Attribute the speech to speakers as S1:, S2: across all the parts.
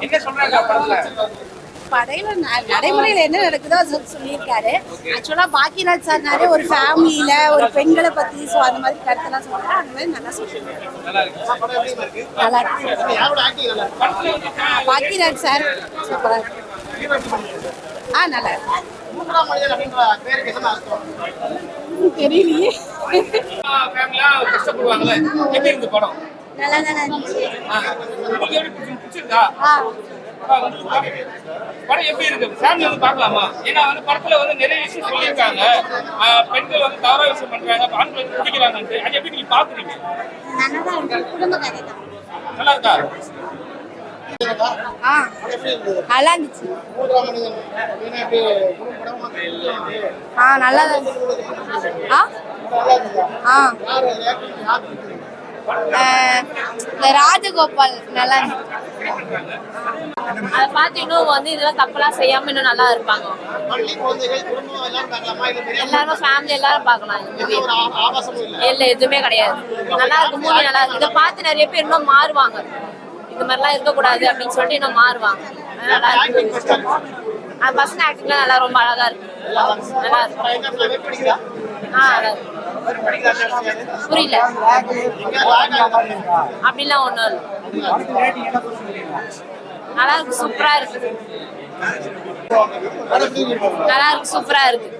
S1: என்ன சொல்றாங்க படத்துல?
S2: படையில நடைமுறையில என்ன நடக்குதோ அது சொல்லி- சொல்லியிருக்காரு. ஆக்சுவலா பாக்கியராஜ் சார்னாலே ஒரு ஃபேமிலியில ஒரு பெண்களை பத்தி ஸோ அந்த மாதிரி கருத்தெல்லாம் சொல்றாரு. அந்த மாதிரி நல்லா சொல்லியிருக்காரு.
S1: நல்லா இருக்கு.
S2: பாக்கியராஜ் சார். சூப்பரா ஆ நல்லா இருக்கு. தெரியலையே.
S1: ஃபேமிலியா கஷ்டப்படுவாங்கல்ல. எப்படி இருந்து படம்?
S2: நல்லா தானே இருந்துச்சு
S1: உங்களுக்கு எப்படி பிடிச்சி- பிடிச்சிருக்கா. படம் எப்படி இருக்கு? ஃபேமிலி வந்து பார்க்கலாமா? ஏன்னா வந்து படத்துல வந்து நிறைய விஷயம் சொல்லியிருக்காங்க. பெண்கள் வந்து தவறா விஷயம் பண்றாங்க ஆண்கள் பிடிக்கிறாங்கன்ட்டு அது எப்படி நீங்க பாக்குறீங்க
S2: நல்லா இருக்கு?
S1: நல்லா
S2: இருந்துச்சு. ஆ நல்லா ஆ? ஆ. இந்த ராஜகோபால் நல்லா
S3: அதை பார்த்து இன்னும் வந்து இதெல்லாம் தப்பெல்லாம் செய்யாம இன்னும் நல்லா இருப்பாங்க.
S4: எல்லாரும்
S3: எல்லாரும் ஃபேமிலி எல்லாரும் பார்க்கலாம்.
S4: இல்ல
S3: எதுவுமே கிடையாது. நல்லா இருக்கு மூவி நல்லா இருக்கு. இதை பார்த்து நிறைய பேர் இன்னும் மாறுவாங்க. இந்த மாதிரிலாம் இருக்கக்கூடாது அப்படின்னு சொல்லிட்டு இன்னும் மாறுவாங்க. நல்லா இருக்கு. பசங்க ஆக்டிங்லாம் நல்லா ரொம்ப அழகா இருக்கு. நல்லா இருக்கு. ஆ நல்லா இருக்கு. புரியல. அப்படிலாம் ஒண்ணும் இல்லை. நல்லா இருக்கு சூப்பரா இருக்கு. நல்லா இருக்கு சூப்பரா இருக்கு.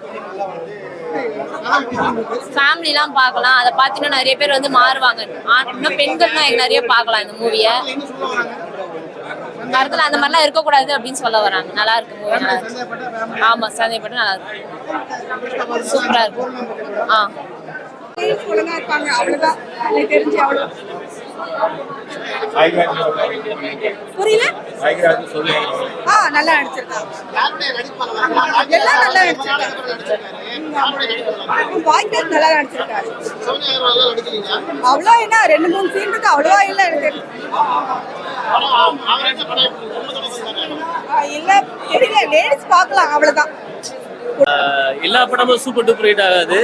S3: ஃபேமிலிலாம் பார்க்கலாம். அதை பார்த்து நிறைய பேர் வந்து மாறுவாங்க. ஆண்- இன்னும் பெண்கள்லாம் நிறைய பார்க்கலாம் இந்த மூவியை மரத்தில் அந்த மாதிரிலாம் இருக்கக்கூடாது அப்படின்னு சொல்ல வராங்க. நல்லா இருக்கு மூவி நல்லா இருக்கு ஆமா சந்தேகப்பட்டு நல்லா இருக்கு. சூப்பரா இருக்கு. ஆ.
S2: ஒழுங்கா இருப்பாங்க. அவ்வளவுதான். எனக்கு தெரிஞ்சு அவ்வளவு புரியல? ஆ நல்லா நடிச்சிருக்காங்க. எல்லாம் நல்லா நடிச்சிருக்காங்க.
S4: நல்லா
S2: நடிச்சிருக்காரு. அவ்வளோ என்ன? ரெண்டு மூணு சீன் இருக்கு. அவ்வளோவா இல்லை எனக்கு இல்லை தெரியல. லேடிஸ் பார்க்கலாம் அவ்வளவுதான்.
S5: Uh, எல்லா படமும் சூப்பர் டூப்பர் ஹிட் ஆகாது.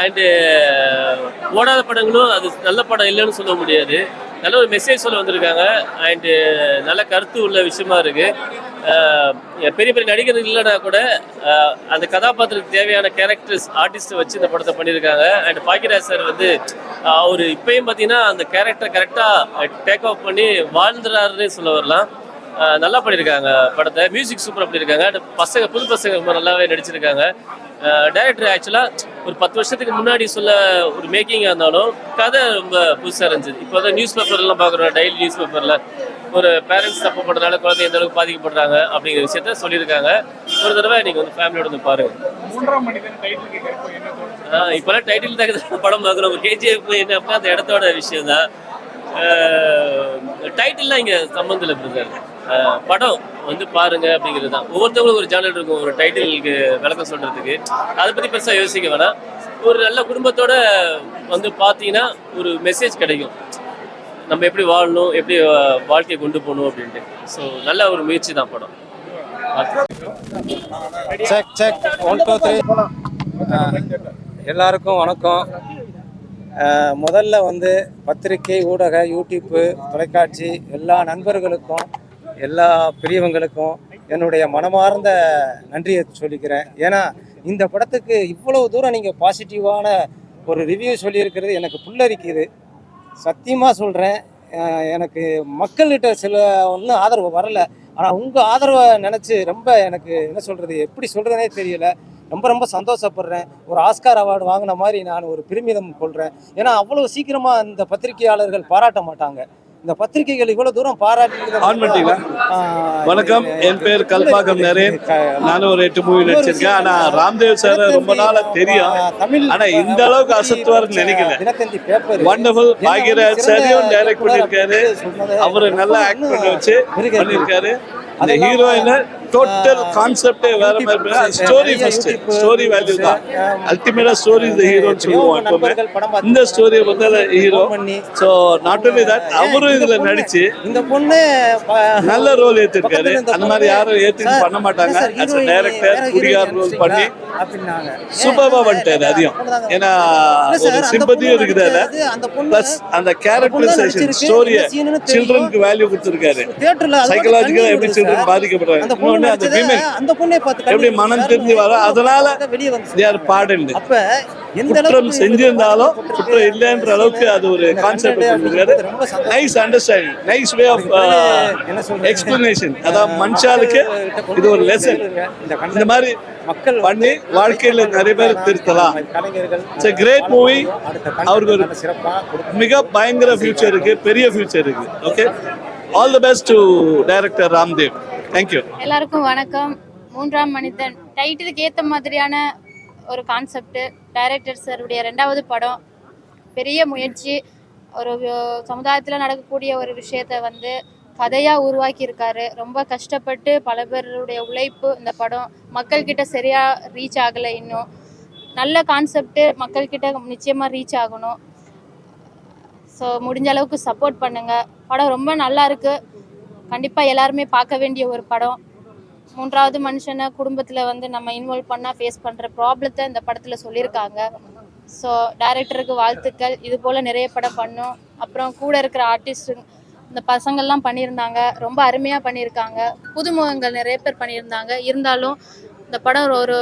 S5: அண்டு uh, ஓடாத படங்களும் அது நல்ல படம் இல்லைன்னு சொல்ல முடியாது. நல்ல ஒரு மெசேஜ் சொல்ல வந்திருக்காங்க. அண்டு uh, நல்ல கருத்து உள்ள விஷயமா இருக்கு. பெரிய பெரிய நடிகர் இல்லைனா கூட அந்த கதாபாத்திரத்துக்கு தேவையான கேரக்டர்ஸ் ஆர்டிஸ்ட்டை வச்சு இந்த படத்தை பண்ணியிருக்காங்க. அண்ட் பாக்கியராஜ் சார் வந்து அவர் இப்பயும் பார்த்தீங்கன்னா அந்த கேரக்டர் கரெக்டாக டேக் ஆஃப் பண்ணி வாழ்ந்துறாருன்னு சொல்ல வரலாம். நல்லா பண்ணியிருக்காங்க படத்தை. மியூசிக் சூப்பராக பண்ணியிருக்காங்க பசங்க புது பசங்க ரொம்ப நல்லாவே நடிச்சிருக்காங்க. டைரக்டர் ஆக்சுவலாக ஒரு பத்து வருஷத்துக்கு முன்னாடி சொல்ல ஒரு மேக்கிங்காக இருந்தாலும் கதை ரொம்ப புதுசாக இருந்துச்சு. இப்போ தான் நியூஸ் பேப்பர்லாம் பார்க்குறோம் டெய்லி நியூஸ் பேப்பரில் ஒரு பேரண்ட்ஸ் தப்பு பண்ணுறதுனால குழந்தை எந்த அளவுக்கு பாதிக்கப்படுறாங்க அப்படிங்கிற விஷயத்த சொல்லியிருக்காங்க. ஒரு தடவை நீங்கள் வந்து ஃபேமிலியோட வந்து பாருங்கள் இப்போல்லாம் டைட்டில் தகுந்த படம் பார்க்குறோம். கேஜிஎஃப் என்ன அந்த இடத்தோட விஷயம் தான் டைட்டில்லாம் இங்கே சம்மந்தம் இல்லை பிரதர் படம் வந்து பாருங்க அப்படிங்கிறது தான். ஒவ்வொருத்தவங்களும் ஒரு ஜேனல் இருக்கும் ஒரு டைட்டிலுக்கு விளக்கம் சொல்றதுக்கு. அதை பற்றி பெருசாக யோசிக்க வேணாம். ஒரு நல்ல குடும்பத்தோட வந்து பார்த்தீங்கன்னா ஒரு மெசேஜ் கிடைக்கும். நம்ம எப்படி வாழணும் எப்படி வாழ்க்கையை கொண்டு போகணும் அப்படின்ட்டு. ஸோ நல்ல ஒரு முயற்சி தான் படம்.
S6: Check check one two three எல்லாருக்கும் வணக்கம். முதல்ல வந்து பத்திரிகை ஊடக யூடியூப்பு தொலைக்காட்சி எல்லா நண்பர்களுக்கும் எல்லா பெரியவங்களுக்கும் என்னுடைய மனமார்ந்த நன்றியை சொல்லிக்கிறேன். ஏன்னா இந்த படத்துக்கு இவ்வளவு தூரம் நீங்கள் பாசிட்டிவான ஒரு ரிவ்யூ சொல்லியிருக்கிறது எனக்கு புல்லரிக்குது. சத்தியமாக சொல்கிறேன் எனக்கு மக்கள்கிட்ட சில ஒன்றும் ஆதரவு வரலை. ஆனால் உங்கள் ஆதரவை நினச்சி ரொம்ப எனக்கு என்ன சொல்கிறது எப்படி சொல்கிறதே தெரியல. ரொம்ப ரொம்ப சந்தோஷப்படுறேன். ஒரு ஆஸ்கார் அவார்டு வாங்கின மாதிரி நான் ஒரு பெருமிதம் கொள்கிறேன் ஏன்னா அவ்வளோ சீக்கிரமாக இந்த பத்திரிகையாளர்கள் பாராட்ட மாட்டாங்க. இந்த பத்திரிகைகள் இவ்வளவு தூரம் பாராட்டி?
S7: வணக்கம். என் பேர் கல்பாக்கம் நரேன். நானும் ஒரு எட்டு மூவி நடிச்சிருக்கேன். ஆனா ராம்தேவ் சார் ரொம்ப நாளா தெரியும். ஆனா இந்த அளவுக்கு
S6: தினத்தந்தி பேப்பர்
S7: வண்டர்ஃபுல் பாக்யராஜ் சாரையும் டைரக்ட் பண்ணியிருக்காரு. அவரு நல்லா ஆக்ட் பண்ண வச்சு பண்ணியிருக்காரு. அந்த ஹீரோயினை டோட்டல் கான்செப்டே வேற மாதிரி ஸ்டோரி ஃபர்ஸ்ட் ஸ்டோரி வேல்யூ தான். அல்டிமேட்டா ஸ்டோரி இந்த ஹீரோன்னு சொல்லுவோம் எப்பவுமே. இந்த ஸ்டோரியை வந்து hero so not only that அவரும் இதுல நடிச்சு
S6: இந்த பொண்ணு
S7: நல்ல ரோல் ஏத்திருக்காரு. அந்த மாதிரி யாரும் ஏத்தி பண்ண மாட்டாங்க. அஸ் டைரக்டர்
S6: heroine
S7: ரோல் பண்ணி சூப்பர்பா பண்ணிட்டாரு அதையும் ஏன்னா ஒரு சிம்பதியும் இருக்குது பிளஸ் அந்த கேரக்டரைசேஷன் ஸ்டோரிய. சில்ட்ரனுக்கு வேல்யூ கொடுத்துருக்காரு. சைக்கலாஜிக்கலா எப்படி சில்ட்ரன். பாதிக்கப்படுறாங்க?
S6: பொண்ணு
S7: இன்னொன்னு அந்த
S6: நடிச்சதை
S7: விமன்
S6: அந்த பொண்ணே பார்த்து
S7: எப்படி மனம் திருந்தி. வர அதனால
S6: வெளியே வந்து
S7: தே ஆர் பாடன்டு
S6: அப்ப
S7: குற்றம் செஞ்சிருந்தாலும் குற்றம் இல்லைன்ற அளவுக்கு அது ஒரு கான்செப்ட் கொடுத்துருக்காரு nice understanding nice way of? Explanation அதாவது மனுஷாளுக்கு இது ஒரு லெசன் இந்த மாதிரி
S6: மக்கள்
S7: பண்ணி வாழ்க்கையில நிறைய பேர் திருத்தலாம். இட்ஸ் கிரேட் மூவி அவருக்கு ஒரு மிக பயங்கர ஃபியூச்சர் இருக்கு பெரிய ஃபியூச்சர் இருக்கு. Okay all the best to director Ramdev thank you
S8: எல்லாருக்கும் வணக்கம். மூன்றாம் மனிதன். டைட்டிலுக்கு ஏற்ற மாதிரியான ஒரு கான்செப்ட் டைரக்டர் சாருடைய ரெண்டாவது படம். பெரிய முயற்சி. ஒரு சமுதாயத்தில் நடக்கக்கூடிய ஒரு விஷயத்தை வந்து கதையாக உருவாக்கியிருக்காரு. ரொம்ப கஷ்டப்பட்டு பல பேருடைய உழைப்பு இந்த படம் மக்கள்கிட்ட சரியாக ரீச் ஆகலை இன்னும். நல்ல கான்செப்ட்டு மக்கள்கிட்ட நிச்சயமாக ரீச் ஆகணும். ஸோ முடிஞ்ச அளவுக்கு சப்போர்ட் பண்ணுங்கள் படம் ரொம்ப நல்லா இருக்கு. கண்டிப்பாக எல்லாருமே பார்க்க வேண்டிய ஒரு படம். மூன்றாவது மனுஷனை குடும்பத்தில் வந்து நம்ம இன்வால்வ் பண்ணால் ஃபேஸ் பண்ணுற ப்ராப்ளத்தை இந்த படத்தில் சொல்லியிருக்காங்க. ஸோ டைரக்டருக்கு வாழ்த்துக்கள். இது போல் நிறைய படம் பண்ணும். அப்புறம் கூட இருக்கிற ஆர்டிஸ்ட் இந்த பசங்கள்லாம் பண்ணியிருந்தாங்க. ரொம்ப அருமையாக பண்ணியிருக்காங்க. புதுமுகங்கள் நிறைய பேர் பண்ணியிருந்தாங்க. இருந்தாலும் இந்த படம் ஒரு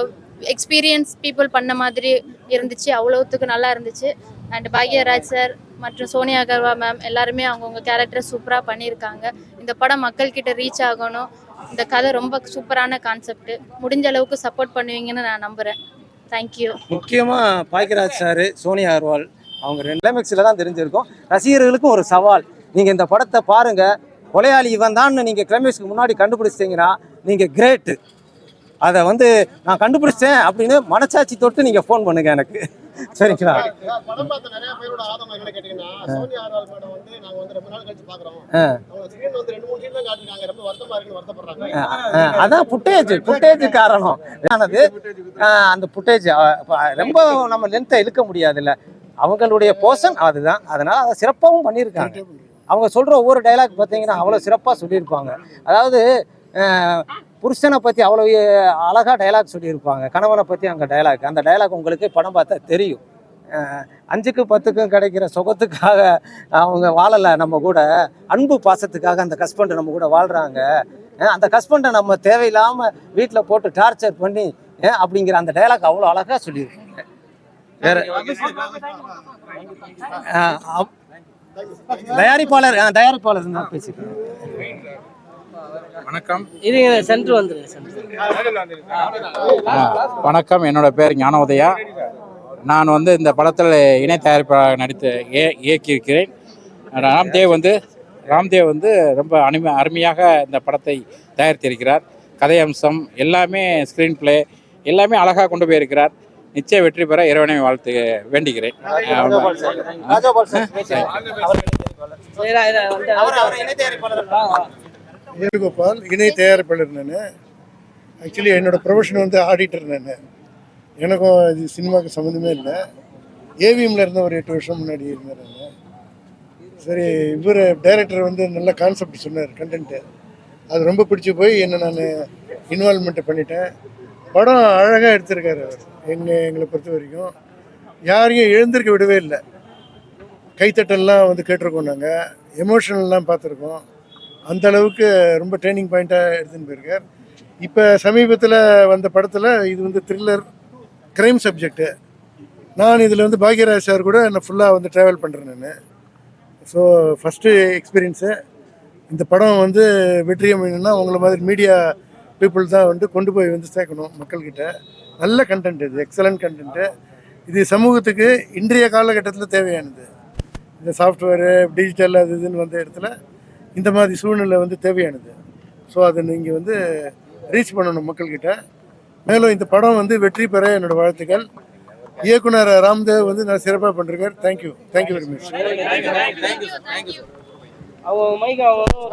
S8: எக்ஸ்பீரியன்ஸ் பீப்புள் பண்ண மாதிரி இருந்துச்சு. அவ்வளோத்துக்கு நல்லா இருந்துச்சு. அண்ட் பாக்யராஜ் சார் மற்றும் சோனியா அகர்வா மேம் எல்லாருமே அவங்கவுங்க கேரக்டரை சூப்பராக பண்ணியிருக்காங்க. இந்த படம் மக்கள்கிட்ட ரீச் ஆகணும். இந்த கதை ரொம்ப சூப்பரான கான்செப்ட் முடிஞ்ச அளவுக்கு சப்போர்ட் பண்ணுவீங்கன்னு நான் நம்புகிறேன் தேங்க்யூ
S6: முக்கியமா பாக்கியராஜ் சார் சோனியா அகர்வால் அவங்க ரெண்டு கிளைமேக்ஸில் தான் தெரிஞ்சிருக்கும். ரசிகர்களுக்கும் ஒரு சவால். நீங்க இந்த படத்தை பாருங்க. கொலையாளி இவன் தான் நீங்க கிளைமேக்ஸ்க்கு முன்னாடி கண்டுபிடிச்சிட்டீங்கன்னா நீங்க கிரேட்டு அதை வந்து நான் கண்டுபிடிச்சேன் அப்படின்னு மனசாட்சி தொட்டு நீங்க ஃபோன் பண்ணுங்க எனக்கு. சரிங்களா?
S4: படம் பார்த்த நிறைய பேரோட ஆதங்கம் என்ன கேட்டீங்கன்னா சோனியா ஆர்வால் மேடம் வந்து நாங்க வந்து ரொம்ப நாள் கழிச்சு பாக்குறோம்
S6: ஆ.
S4: அவங்க ஸ்கிரீன் வந்து ரெண்டு மூணு சீன் தான் காட்டிருக்காங்க ரொம்ப வருத்தமா இருக்குன்னு வருத்தப்படுறாங்க.
S6: அஹ் அதான் புட்டேஜ் புட்டேஜ் காரணம். ஆனது அந்த புட்டேஜ் ரொம்ப நம்ம லென்த்தை இழுக்க முடியாதுல்ல. அவங்களுடைய போர்ஷன் அதுதான். அதனால அதை சிறப்பாகவும் பண்ணியிருக்காங்க. அவங்க சொல்ற ஒவ்வொரு டைலாக் பார்த்தீங்கன்னா அவ்வளோ சிறப்பாக சொல்லியிருப்பாங்க. அதாவது புருஷனை பற்றி அவ்வளோ அழகாக டைலாக் சொல்லியிருப்பாங்க. கணவனை பற்றி அங்கே டைலாக் அந்த டைலாக் உங்களுக்கு படம் பார்த்தா தெரியும். அஞ்சுக்கும் அஞ்சுக்கு பத்துக்கும் கிடைக்கிற சுகத்துக்காக அவங்க வாழலை நம்ம கூட. அன்பு பாசத்துக்காக அந்த ஹஸ்பண்ட் நம்ம கூட வாழ்கிறாங்க அந்த ஹஸ்பண்டை நம்ம தேவையில்லாமல் வீட்டில் போட்டு டார்ச்சர் பண்ணி அப்படிங்கிற அந்த டைலாக் அவ்வளோ அழகாக சொல்லியிருக்காங்க. வேற தயாரிப்பாளர் தயாரிப்பாளர் தான் பேசிக்கிறேன்
S9: வணக்கம்.
S10: இது சென்டர் வந்துருங்க சென்டர்
S9: வணக்கம். என்னோட பேர் ஞான உதயா நான் வந்து இந்த படத்தில் இணை தயாரிப்பாளராக நடித்து ஏ இயக்கியிருக்கிறேன். ராம்தேவ் வந்து ராம்தேவ் வந்து ரொம்ப அருமை அருமையாக இந்த படத்தை தயாரித்திருக்கிறார். கதை அம்சம் எல்லாமே ஸ்க்ரீன் ப்ளே எல்லாமே அழகாக கொண்டு போயிருக்கிறார். நிச்சய வெற்றி பெற இறைவனை வாழ்த்து
S6: பேசுறேன். அவர் அவர் இணை தயாரிப்பாளர்.
S11: வேணுகோபால் இணை தயாரிப்பாளர் நான். ஆக்சுவலி என்னோடய ப்ரொஃபஷன் வந்து ஆடிட்டர் நான். எனக்கும் இது சினிமாவுக்கு சம்மந்தமே இல்லை. ஏவிஎம்ல இருந்த ஒரு எட்டு வருஷம் முன்னாடி இருந்தேன் நான். சரி இவர் டைரக்டர் வந்து நல்ல கான்செப்ட் சொன்னார் கண்டென்ட்டு அது ரொம்ப பிடிச்சி போய் என்ன நான் இன்வால்மெண்ட்டை பண்ணிட்டேன். படம் அழகாக எடுத்திருக்காரு அவர் எங்க எங்களை பொறுத்த வரைக்கும். யாரையும் எழுந்திருக்க விடவே இல்லை. கைத்தட்டல்லாம் வந்து கேட்டிருக்கோம் நாங்கள் எமோஷனல்லாம் பார்த்துருக்கோம். அந்த அளவுக்கு ரொம்ப ட்ரைனிங் பாயிண்ட்டாக எடுத்துன்னு போயிருக்கார். இப்போ சமீபத்தில் வந்த படத்தில் இது வந்து த்ரில்லர் க்ரைம் சப்ஜெக்ட்டு நான் இதில் வந்து பாக்யராஜ் சார் கூட நான் ஃபுல்லாக வந்து ட்ராவல் பண்ணுறேன் நான். ஸோ ஃபஸ்ட்டு எக்ஸ்பீரியன்ஸு இந்த படம் வந்து வெற்றியம் அமையணும்னா உங்களை மாதிரி மீடியா பீப்புள் தான் வந்து கொண்டு போய் வந்து சேர்க்கணும் மக்கள்கிட்ட. நல்ல கண்டென்ட் இது எக்ஸலண்ட் கண்டென்ட்டு இது சமூகத்துக்கு இன்றைய காலகட்டத்தில் தேவையானது. இந்த சாஃப்ட்வேரு டிஜிட்டல் அது இதுன்னு வந்த இடத்துல இந்த மாதிரி சூழ்நிலை வந்து தேவையானது. ஸோ அதை நீங்கள் வந்து ரீச் பண்ணணும் மக்கள்கிட்ட. மேலும் இந்த படம் வந்து வெற்றி பெற என்னோட வாழ்த்துக்கள். இயக்குனர் ராம்தேவ் வந்து நான் சிறப்பாக பண்ணிருக்கார். Thank you thank you very much
S10: அவங்க மைக் அவங்க